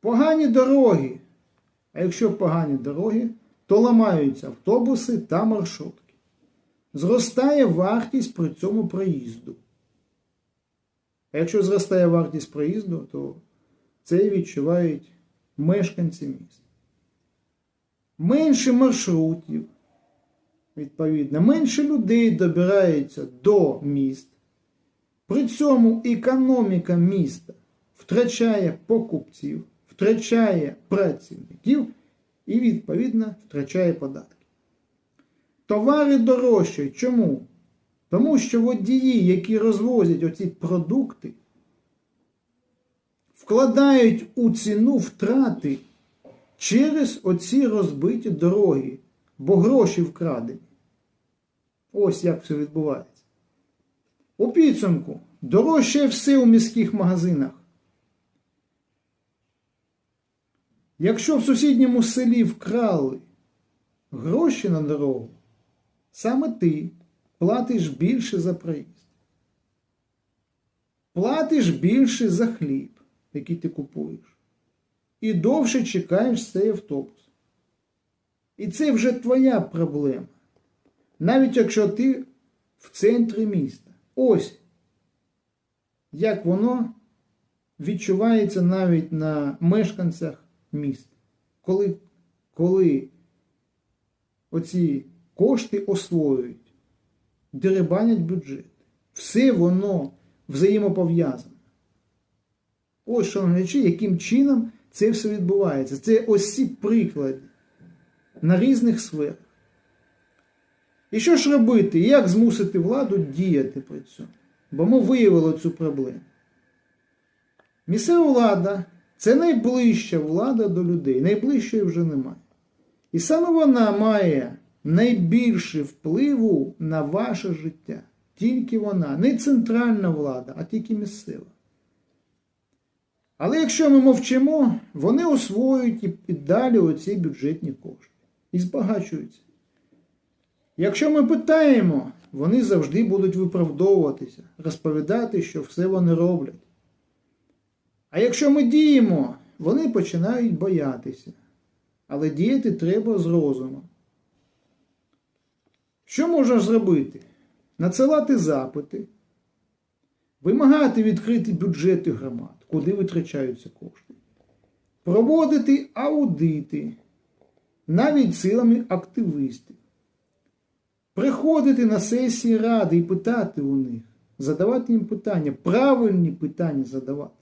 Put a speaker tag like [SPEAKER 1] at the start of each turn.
[SPEAKER 1] Погані дороги. А якщо погані дороги, то ламаються автобуси та маршрутки. Зростає вартість при цьому проїзду. А якщо зростає вартість проїзду, то це відчувають мешканці міста. Менше маршрутів, відповідно, менше людей добирається до міст. При цьому економіка міста втрачає покупців, втрачає працівників і, відповідно, втрачає податки. Товари дорожчають. Чому? Тому що водії, які розвозять оці продукти, вкладають у ціну втрати через оці розбиті дороги, бо гроші вкрадені. Ось як все відбувається. У підсумку дорожчає все у міських магазинах. Якщо в сусідньому селі вкрали гроші на дорогу, саме ти платиш більше за проїзд. Платиш більше за хліб, який ти купуєш. І довше чекаєш цей автобус. І це вже твоя проблема. Навіть якщо ти в центрі міста. Ось як воно відчувається навіть на мешканцях міста. Коли, коли оці кошти освоюють, деребанять бюджет. Все воно взаємопов'язане. Ось, шановні яким чином це все відбувається. Це ось ці приклади на різних сферах. І що ж робити? Як змусити владу діяти при цьому? Бо ми виявили цю проблему. Місцева влада це найближча влада до людей. Найближчої вже немає. І саме вона має найбільше впливу на ваше життя. Тільки вона. Не центральна влада, а тільки місцева. Але якщо ми мовчимо, вони освоюють і- далі оці бюджетні кошти. І збагачуються. Якщо ми питаємо, вони завжди будуть виправдовуватися, розповідати, що все вони роблять. А якщо ми діємо, вони починають боятися. Але діяти треба з розумом. Що можна зробити? Надсилати запити, вимагати відкрити бюджети громад, куди витрачаються кошти, проводити аудити, навіть силами активістів, приходити на сесії ради і питати у них, задавати їм питання, правильні питання задавати.